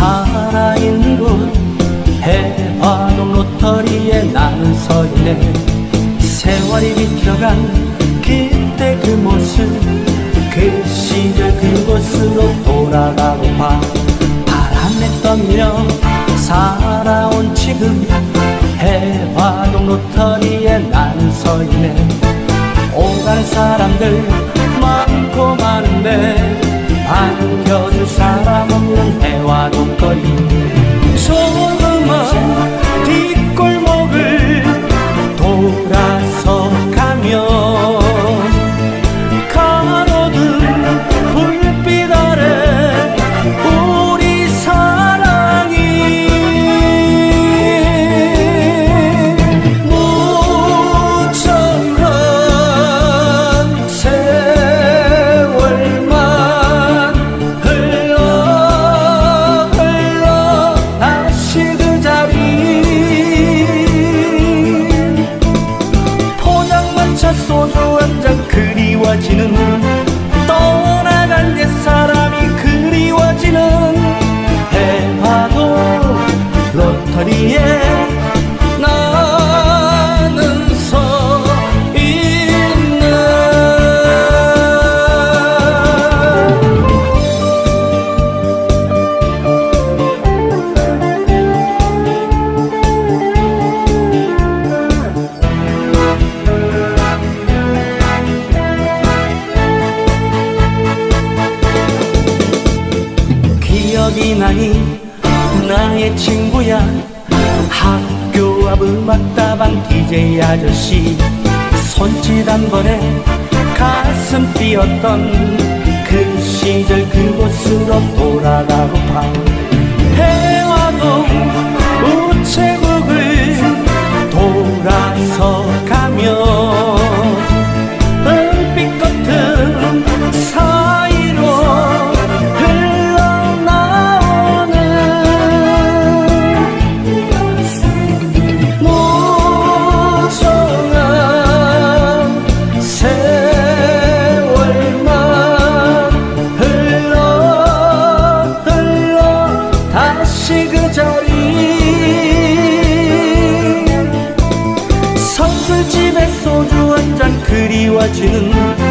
쌓인 곳. 해화동 로터리에 나는 서 있네. 세월이 비켜간 그때 그 모습. 그 시절 그곳으로 돌아가고파 바람에 떨며 살아온 지금. 해화동 로터리에 나는 서 있네. 오가는 사람들 많고 많은데 기억이 나니? 나의 친구야. 학교 앞 음악다방 DJ 아저씨. 손짓 한 번에 가슴 뛰었던 그 시절 acının